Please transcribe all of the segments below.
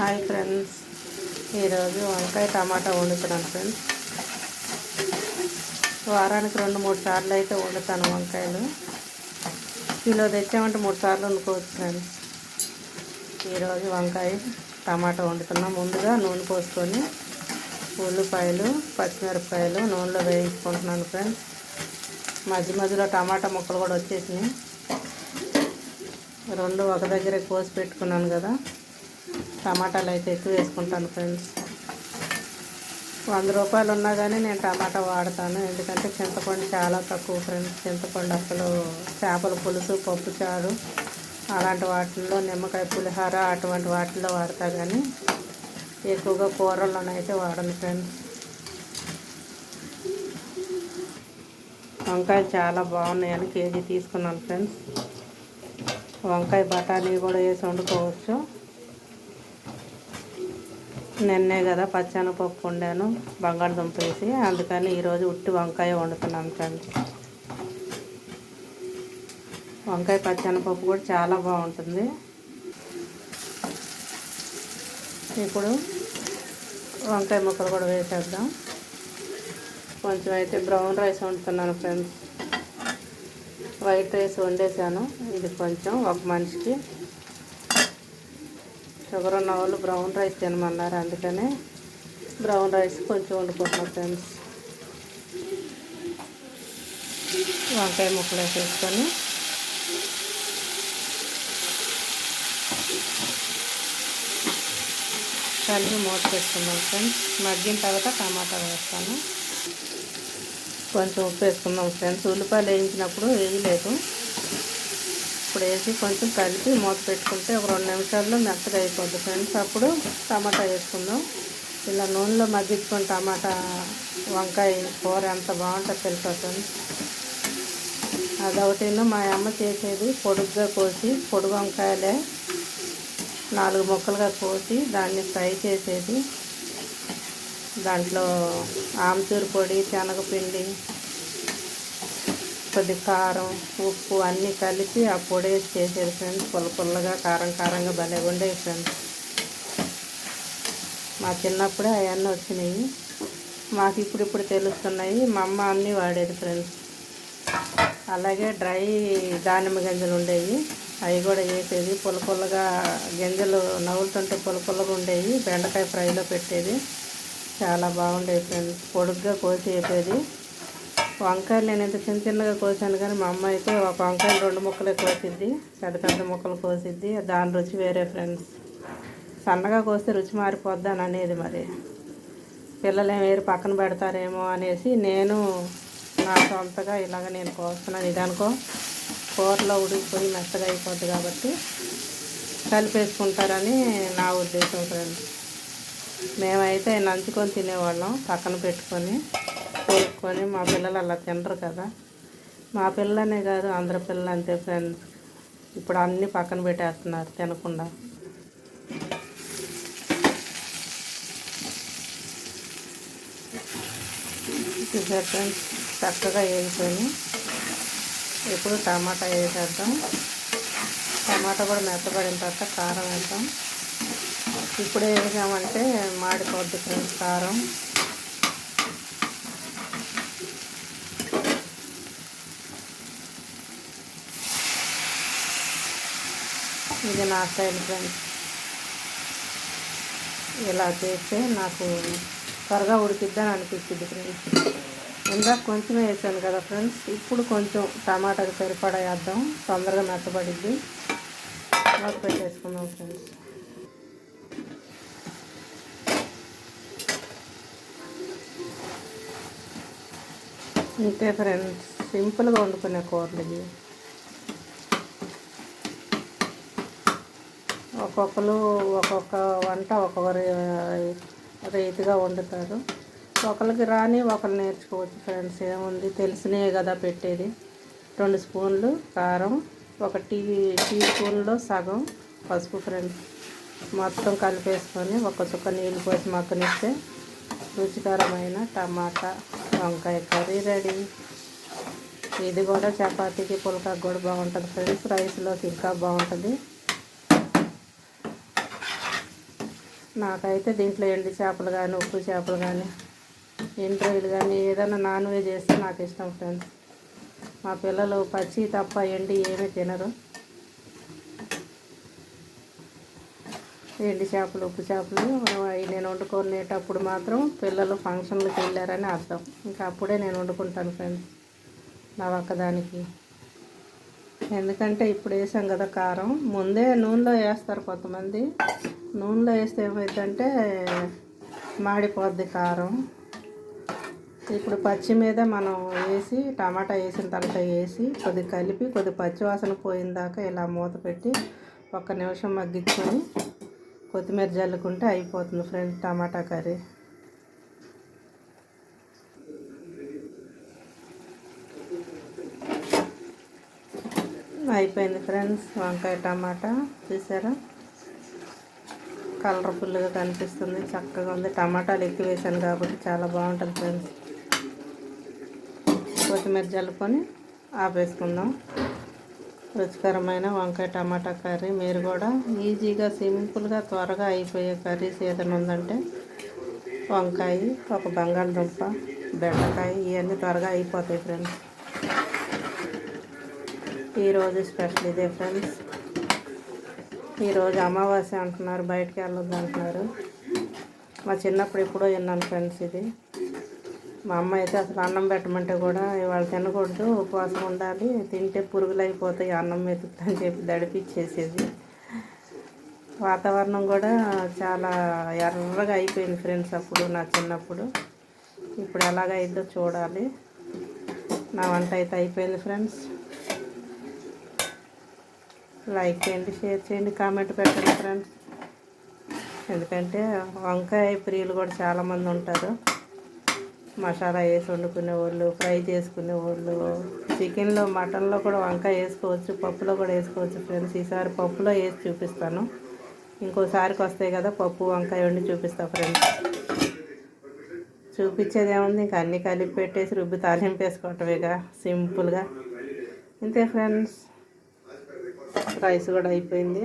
Hi friends. ఈరోజు వంకాయ టమాటా వండుతున్నాను friends. వారానికి రెండు మూడు సార్లు అయితే వండుతాను వంకాయలు. కిలో తెచ్చామంటే మూడు సార్లు వండుకోవచ్చు ఫ్రెండ్స్. ఈరోజు వంకాయ టమాటా వండుతున్నాం. ముందుగా నూనె పోసుకొని ఉల్లిపాయలు పచ్చిమిరపకాయలు నూనెలో వేయించుకుంటున్నాను ఫ్రెండ్స్. మధ్య మధ్యలో టమాటా ముక్కలు కూడా వచ్చేసినాయి. రెండు ఒక దగ్గర కోసి పెట్టుకున్నాను కదా. టమాటాలు అయితే ఎక్కువ వేసుకుంటాను ఫ్రెండ్స్. వంద రూపాయలు ఉన్నా కానీ నేను టమాటా వాడతాను. ఎందుకంటే చింతపండు చాలా తక్కువ ఫ్రెండ్స్. చింతపండు అసలు చేపల పులుసు పప్పు చారు అలాంటి వాటిల్లో నిమ్మకాయ పులిహార అటువంటి వాటిల్లో వాడతా కానీ ఎక్కువగా కూరల్లోనైతే వాడను ఫ్రెండ్స్. వంకాయలు చాలా బాగున్నాయని కేజీ తీసుకున్నాను ఫ్రెండ్స్. వంకాయ బఠానీ కూడా వేసి వండుకోవచ్చు. నిన్నే కదా పచ్చనపప్పు వండాను బంగాళదుంప వేసి అందుకని ఈరోజు ఉట్టి వంకాయ వండుతున్నాను ఫ్రెండ్స్ వంకాయ పచ్చనపప్పు కూడా చాలా బాగుంటుంది. ఇప్పుడు వంకాయ ముక్కలు కూడా వేసేద్దాం. కొంచెం అయితే బ్రౌన్ రైస్ వండుతున్నాను ఫ్రెండ్స్. వైట్ రైస్ వండేసాను ఇది కొంచెం ఒక మనిషికి షుగర్ ఉన్న వాళ్ళు బ్రౌన్ రైస్ తినమన్నారు అందుకనే బ్రౌన్ రైస్ కొంచెం వండుకుంటున్నాం ఫ్రెండ్స్. వంకాయ ముక్కలు వేసేసుకొని కలిపి మూత పెట్టుకుందాం ఫ్రెండ్స్. మగ్గిన తర్వాత టమాటా వేస్తాను. కొంచెం ఉప్పు వేసుకుందాం ఫ్రెండ్స్. ఉల్లిపాయలు వేయించినప్పుడు వేయలేదు ఇప్పుడు వేసి కొంచెం కలిపి మూత పెట్టుకుంటే ఒక రెండు నిమిషాల్లో మెత్తగా అయిపోద్ది. ఫ్రెండ్స్ అప్పుడు టమాటా వేసుకుందాం. ఇలా నూనెలో మగ్గించుకొని టమాటా వంకాయ కూర ఎంత బాగుంటుందో తెలుసా ఫ్రెండ్స్? అదొకటిను మా అమ్మ చేసేది. పొడుగ్గా కోసి పొడుగు వంకాయలే నాలుగు ముక్కలుగా కోసి దాన్ని ఫ్రై చేసేది. దాంట్లో ఆమ్చూరు పొడి శనగపిండి కొద్ది కారం ఉప్పు అన్నీ కలిపి ఆ పొడి వేసి చేసేది ఫ్రెండ్స్. పుల్ల పుల్లగా కారం కారంగా భలే ఉండేవి ఫ్రెండ్స్. మా చిన్నప్పుడే అవన్నీ వచ్చినాయి. మాకు ఇప్పుడు ఇప్పుడు తెలుస్తున్నాయి. మా అమ్మ అన్నీ వాడేది ఫ్రెండ్స్. అలాగే డ్రై దానిమ్మ గింజలు ఉండేవి. అవి కూడా వేసేది. పుల్ల పుల్లగా గింజలు నవ్వులుతుంటే పుల్ల పుల్లగా ఉండేవి. బెండకాయ ఫ్రైలో పెట్టేది. చాలా బాగుండేది ఫ్రెండ్స్. పొడుగ్గా కోసి వేసేది. వంకాయలు నేను ఇంత చిన్న చిన్నగా కోసాను కానీ మా అమ్మ అయితే ఒక వంకాయలు రెండు ముక్కలే కోసిద్ది పెద్ద పెద్ద ముక్కలు కోసిద్ది. దాని రుచి వేరే ఫ్రెండ్స్. సన్నగా కోస్తే రుచి మారిపోద్ది అని అనేది మరి. పిల్లలు ఏమేరు పక్కన పెడతారేమో అనేసి నేను నా సొంతగా ఇలాగ నేను కోస్తున్నాను. ఇదనుకో కూరలో ఉడికిపోయి మెత్తగా అయిపోద్ది కాబట్టి కలిపేసుకుంటారని నా ఉద్దేశం ఫ్రెండ్స్. మేమైతే నంచుకొని తినేవాళ్ళం పక్కన పెట్టుకొని. చేసుకొని మా పిల్లలు అలా తినరు కదా. మా పిల్లనే కాదు అందరి పిల్లలు అంతే ఫ్రెండ్స్. ఇప్పుడు అన్నీ పక్కన పెట్టేస్తున్నారు తినకుండా. చూసారు ఫ్రెండ్స్ చక్కగా వేసుకొని ఇప్పుడు టమాటా వేసేద్దాం. టమాటా కూడా మెత్తబడిన తర్వాత కారం వేద్దాం. ఇప్పుడు వేసామంటే మాడిపోద్ది ఫ్రెండ్స్ కారం. ఇది నా స్టైల్ ఫ్రెండ్స్. ఇలా చేస్తే నాకు త్వరగా ఉడికిద్దని అనిపిస్తుంది ఫ్రెండ్స్. ఇందాక కొంచెమే వేసాను కదా ఫ్రెండ్స్ ఇప్పుడు కొంచెం టమాటాకి సరిపడా వేద్దాం. తొందరగా మెత్తబడిద్ది. మూత పెట్టేసుకుందాం ఫ్రెండ్స్. ఇంతే ఫ్రెండ్స్ సింపుల్గా వండుకునే కూరలు ఇవి. ఒక్కొక్కరు ఒక్కొక్క వంట ఒక్కొక్కరు రీతిగా వండుతారు. ఒకరికి రాని ఒకరు నేర్చుకోవచ్చు ఫ్రెండ్స్ ఏముంది? తెలిసినవి కదా పెట్టేది. రెండు స్పూన్లు కారం ఒక టీ టీ స్పూన్లో సగం పసుపు ఫ్రెండ్స్. మొత్తం కలిపేసుకొని ఒక చుక్క నీళ్ళు పోసి మక్కనిస్తే రుచికరమైన టమాటా వంకాయ కర్రీ రెడీ. ఇది కూడా చపాతీకి పుల్కాకు కూడా బాగుంటుంది ఫ్రెండ్స్. రైస్లోకి ఇంకా బాగుంటుంది. నాకైతే దీంట్లో ఎండి చేపలు కానీ ఉప్పు చేపలు కానీ ఎండు కానీ ఏదైనా నాన్ వెజ్ చేస్తే నాకు ఇష్టం ఫ్రెండ్స్ మా పిల్లలు పచ్చి తప్ప ఎండి ఏమీ తినరు. ఎండి చేపలు ఉప్పు చేపలు అవి నేను వండుకునేటప్పుడు మాత్రం పిల్లలు ఫంక్షన్లకు వెళ్ళారని అర్థం. ఇంకా అప్పుడే నేను వండుకుంటాను ఫ్రెండ్స్ నా ఒక్కదానికి. ఎందుకంటే ఇప్పుడు వేసాం కదా కారం ముందే నూనెలో వేస్తారు కొంతమంది. నూనెలో వేస్తే ఏమవుతుందంటే మాడిపోద్ది కారం. ఇప్పుడు పచ్చి మీద మనం వేసి టమాటా వేసిన తర్వాత వేసి కొద్ది కలిపి కొద్ది పచ్చి వాసన పోయిన దాకా ఇలా మూత పెట్టి ఒక్క నిమిషం మగ్గించుకొని కొత్తిమీర జల్లుకుంటే అయిపోతుంది ఫ్రెండ్స్ టమాటా కర్రీ. అయిపోయింది ఫ్రెండ్స్ వంకాయ టమాటా. చూసారా? కలర్ఫుల్గా కనిపిస్తుంది. చక్కగా ఉంది. టమాటాలు ఎక్కువ వేసాను కాబట్టి చాలా బాగుంటుంది ఫ్రెండ్స్. కొత్తిమీర జల్లుకొని ఆపేసుకుందాం. రుచికరమైన వంకాయ టమాటా కర్రీ. మీరు కూడా ఈజీగా సింపుల్గా త్వరగా అయిపోయే కర్రీస్ ఏదైనా ఉందంటే వంకాయ ఒక బంగాళదుంప బెండకాయ ఇవన్నీ త్వరగా అయిపోతాయి ఫ్రెండ్స్. ఈరోజు స్పెషల్ ఇదే ఫ్రెండ్స్. ఈరోజు అమావాస్య అంటున్నారు బయటకు వెళ్ళొద్దు అంటున్నారు. మా చిన్నప్పుడు ఎప్పుడో విన్నాను ఫ్రెండ్స్ ఇది. మా అమ్మ అయితే అసలు అన్నం పెట్టమంటే కూడా ఇవాళ తినకూడదు ఉపవాసం ఉండాలి తింటే పురుగులు అయిపోతాయి అన్నం అని చెప్పి దడిపిచ్చేసేది. వాతావరణం కూడా చాలా ఎర్రగా అయిపోయింది ఫ్రెండ్స్ అప్పుడు నా చిన్నప్పుడు. ఇప్పుడు ఎలాగైందో చూడాలి. నా వంట అయితే అయిపోయింది ఫ్రెండ్స్. లైక్ చేయండి షేర్ చేయండి కామెంట్ పెట్టండి ఫ్రెండ్స్ ఎందుకంటే వంకాయ ప్రియులు కూడా చాలామంది ఉంటారు. మసాలా వేసి వండుకునే వాళ్ళు ఫ్రై చేసుకునే వాళ్ళు చికెన్లో మటన్లో కూడా వంకాయ వేసుకోవచ్చు పప్పులో కూడా వేసుకోవచ్చు ఫ్రెండ్స్ ఈసారి పప్పులో వేసి చూపిస్తాను. ఇంకోసారికి వస్తాయి కదా పప్పు వంకాయ వండి చూపిస్తా ఫ్రెండ్స్ చూపించేది ఏముంది? ఇంకా అన్నీ కలిపి పెట్టేసి రుబ్బి తాలింపు వేసుకోవటమేగా సింపుల్గా ఇంతే ఫ్రెండ్స్ రైస్ కూడా అయిపోయింది.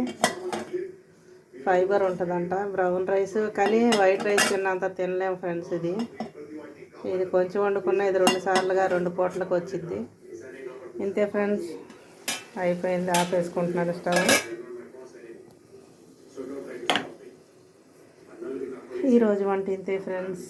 ఫైబర్ ఉంటుందంట. బ్రౌన్ రైస్ కానీ వైట్ రైస్ తిన్నంత తినలేము ఫ్రెండ్స్ ఇది. ఇది కొంచెం వండుకున్న ఇది రెండు సార్లుగా రెండు పూటలకు వచ్చింది ఇంతే ఫ్రెండ్స్ అయిపోయింది. ఆపేసుకుంటున్నారు స్టవ్. ఈరోజు వంట ఇంతే ఫ్రెండ్స్